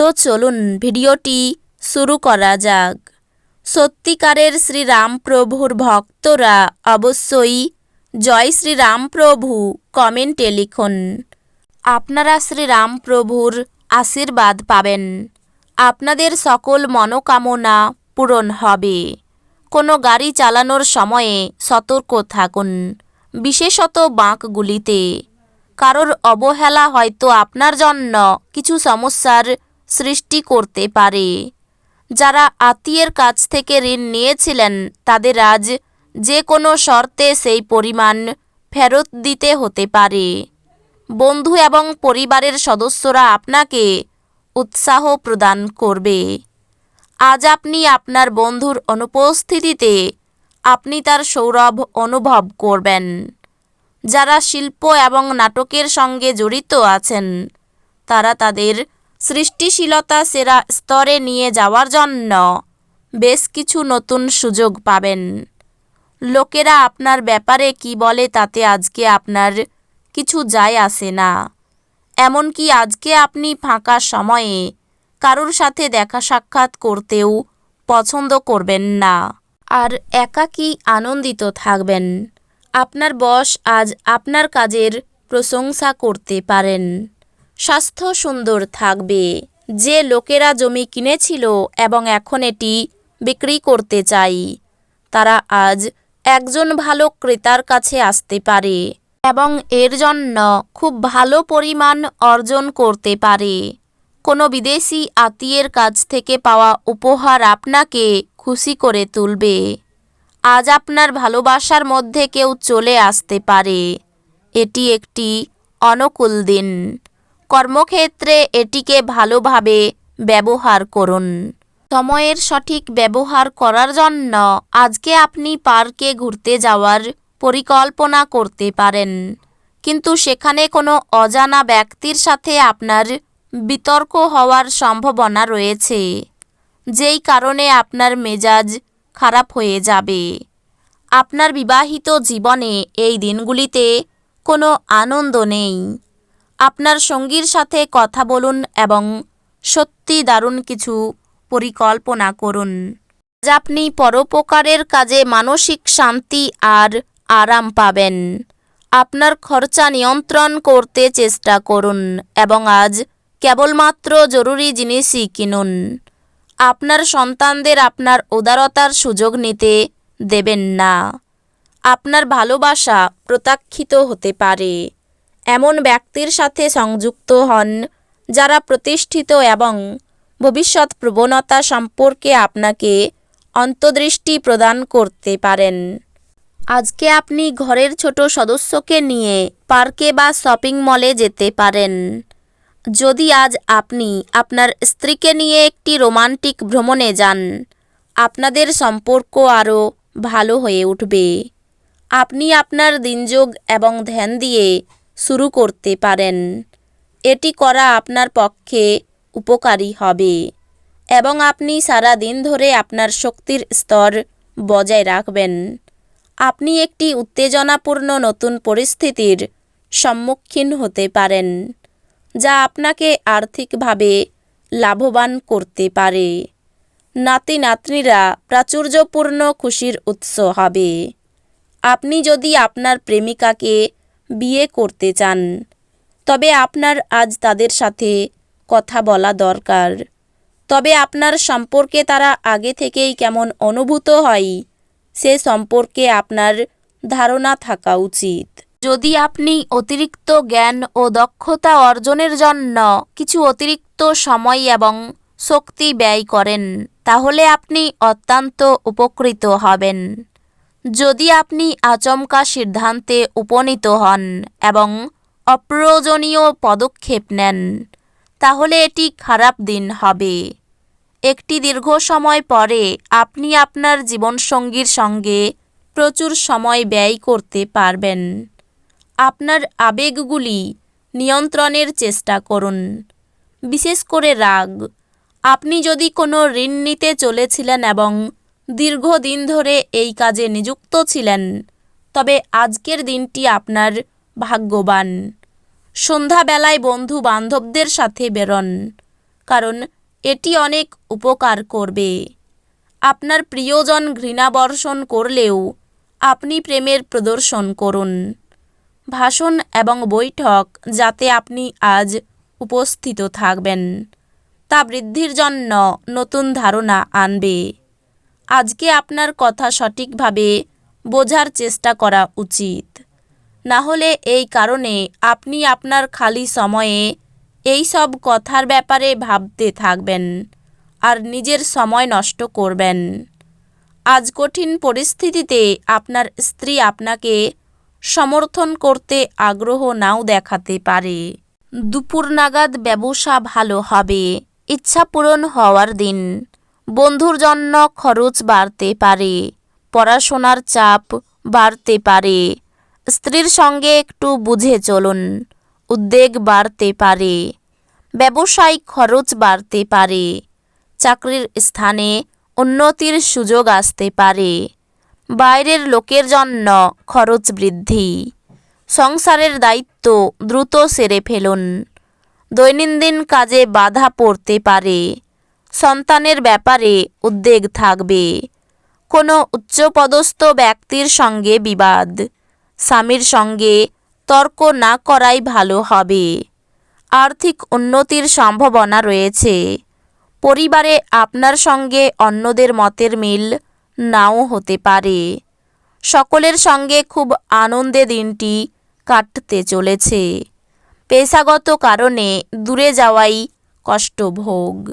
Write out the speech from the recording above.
তো চলুন ভিডিওটি শুরু করা যাক। সত্যিকারের শ্রীরামপ্রভুর ভক্তরা অবশ্যই জয় শ্রীরামপ্রভু কমেন্টে লিখুন। আপনারা শ্রীরামপ্রভুর আশীর্বাদ পাবেন। আপনাদের সকল মনোকামনা পূরণ হবে। কোনো গাড়ি চালানোর সময়ে সতর্ক থাকুন, বিশেষত বাঁকগুলিতে। কারোর অবহেলা হয়তো আপনার জন্য কিছু সমস্যার সৃষ্টি করতে পারে। যারা আত্মীয়ের কাছ থেকে ঋণ নিয়েছিলেন, তাদের আজ যে কোনো শর্তে সেই পরিমাণ ফেরত দিতে হতে পারে। বন্ধু এবং পরিবারের সদস্যরা আপনাকে উৎসাহ প্রদান করবে। আজ আপনি আপনার বন্ধুর অনুপস্থিতিতে আপনি তার সৌরভ অনুভব করবেন। যারা শিল্প এবং নাটকের সঙ্গে জড়িত আছেন, তারা তাদের সৃষ্টিশীলতা সেরা স্তরে নিয়ে যাওয়ার জন্য বেশ কিছু নতুন সুযোগ পাবেন। লোকেরা আপনার ব্যাপারে কি বলে তাতে আজকে আপনার কিছু যায় আসে না। এমনকি আজকে আপনি ফাঁকা সময়ে কারোর সাথে দেখা সাক্ষাৎ করতেও পছন্দ করবেন না। আর একাকী আনন্দিত থাকবেন। আপনার বস আজ আপনার কাজের প্রশংসা করতে পারেন। স্বাস্থ্য সুন্দর থাকবে। যে লোকেরা জমি কিনেছিল এবং এখন এটি বিক্রি করতে চাই, তারা আজ একজন ভালো ক্রেতার কাছে আসতে পারে এবং এর জন্য খুব ভালো পরিমাণ অর্জন করতে পারে। কোনো বিদেশি আত্মীয়ের কাছ থেকে পাওয়া উপহার আপনাকে খুশি করে তুলবে। আজ আপনার ভালোবাসার মধ্যে কেউ চলে আসতে পারে। এটি একটি অনুকূল দিন। কর্মক্ষেত্রে এটিকে ভালোভাবে ব্যবহার করুন। সময়ের সঠিক ব্যবহার করার জন্য আজকে আপনি পার্কে ঘুরতে যাওয়ার পরিকল্পনা করতে পারেন। কিন্তু সেখানে কোনো অজানা ব্যক্তির সাথে আপনার বিতর্ক হওয়ার সম্ভাবনা রয়েছে, যেই কারণে আপনার মেজাজ খারাপ হয়ে যাবে। আপনার বিবাহিত জীবনে এই দিনগুলিতে কোনো আনন্দ নেই। আপনার সঙ্গীর সাথে কথা বলুন এবং সত্যি দারুণ কিছু পরিকল্পনা করুন। আজ আপনি পরোপকারের কাজে মানসিক শান্তি আর আরাম পাবেন। আপনার খরচা নিয়ন্ত্রণ করতে চেষ্টা করুন এবং আজ কেবলমাত্র জরুরি জিনিসই কিনুন। আপনার সন্তানদের আপনার উদারতার সুযোগ নিতে দেবেন না। আপনার ভালোবাসা প্রত্যাখ্যিত হতে পারে। এমন ব্যক্তির সাথে সংযুক্ত হন, যারা প্রতিষ্ঠিত এবং ভবিষ্যৎ প্রবণতা সম্পর্কে আপনাকে অন্তর্দৃষ্টি প্রদান করতে পারেন। আজকে আপনি ঘরের ছোট সদস্যকে নিয়ে পার্কে বা শপিং মলে যেতে পারেন। যদি আজ আপনি আপনার স্ত্রীকে নিয়ে একটি রোমান্টিক ভ্রমণে যান, আপনাদের সম্পর্ক আরও ভালো হয়ে উঠবে। আপনি আপনার দিনযোগ এবং ধ্যান দিয়ে শুরু করতে পারেন। এটি করা আপনার পক্ষে উপকারী হবে এবং আপনি সারা দিন ধরে আপনার শক্তির স্তর বজায় রাখবেন। আপনি একটি উত্তেজনাপূর্ণ নতুন পরিস্থিতির সম্মুখীন হতে পারেন, যা আপনাকে আর্থিকভাবে লাভবান করতে পারে। নাতি নাতনিরা প্রাচুর্যপূর্ণ খুশির উৎস হবে। আপনি যদি আপনার প্রেমিকাকে বিয়ে করতে চান। তবে আপনার আজ তাদের সাথে কথা বলা দরকার। তবে আপনার সম্পর্কে তারা আগে থেকেই কেমন অনুভূত হয়, সে সম্পর্কে আপনার ধারণা থাকা উচিত। যদি আপনি অতিরিক্ত জ্ঞান ও দক্ষতা অর্জনের জন্য কিছু অতিরিক্ত সময় এবং শক্তি ব্যয় করেন, তাহলে আপনি অত্যন্ত উপকৃত হবেন। যদি আপনি আচমকা সিদ্ধান্তে উপনীত হন এবং অপ্রয়োজনীয় পদক্ষেপ নেন, তাহলে এটি খারাপ দিন হবে। একটি দীর্ঘ সময় পরে আপনি আপনার জীবনসঙ্গীর সঙ্গে প্রচুর সময় ব্যয় করতে পারবেন। আপনার আবেগগুলি নিয়ন্ত্রণের চেষ্টা করুন। বিশেষ করে রাগ। আপনি যদি কোনো ঋণ নিতে চলেছিলেন এবং দীর্ঘদিন ধরে এই কাজে নিযুক্ত ছিলেন। তবে আজকের দিনটি আপনার ভাগ্যবান। সন্ধ্যাবেলায় বন্ধু বান্ধবদের সাথে বেরোন, কারণ এটি অনেক উপকার করবে। আপনার প্রিয়জন ঘৃণা বর্ষণ করলেও আপনি প্রেমের প্রদর্শন করুন। ভাষণ এবং বৈঠক যাতে আপনি আজ উপস্থিত থাকবেন, তা বৃদ্ধির জন্য নতুন ধারণা আনবে। আজকে আপনার কথা সঠিকভাবে বোঝার চেষ্টা করা উচিত। না হলে এই কারণে আপনি আপনার খালি সময়ে এই সব কথার ব্যাপারে ভাবতে থাকবেন আর নিজের সময় নষ্ট করবেন। আজ কঠিন পরিস্থিতিতে আপনার স্ত্রী আপনাকে সমর্থন করতে আগ্রহ নাও দেখাতে পারে। দুপুর নাগাদ ব্যবসা ভালো হবে, ইচ্ছা পূরণ হওয়ার দিন। বন্ধুর জন্য খরচ বাড়তে পারে, পড়াশোনার চাপ বাড়তে পারে, স্ত্রীর সঙ্গে একটু বুঝে চলুন, উদ্বেগ বাড়তে পারে, ব্যবসায়িক খরচ বাড়তে পারে, চাকরির স্থানে উন্নতির সুযোগ আসতে পারে, বাইরের লোকের জন্য খরচ বৃদ্ধি, সংসারের দায়িত্ব দ্রুত সেরে ফেলুন, দৈনন্দিন কাজে বাধা পড়তে পারে সন্তানের ব্যাপারে উদ্বেগ থাকবে। কোনো উচ্চপদস্থ ব্যক্তির সঙ্গে বিবাদ। স্বামীর সঙ্গে তর্ক না করাই ভালো হবে। আর্থিক উন্নতির সম্ভাবনা রয়েছে। পরিবারে আপনার সঙ্গে অন্যদের মতের মিল নাও হতে পারে। সকলের সঙ্গে খুব আনন্দে দিনটি কাটতে চলেছে। পেশাগত কারণে দূরে যাওয়াই কষ্টভোগ।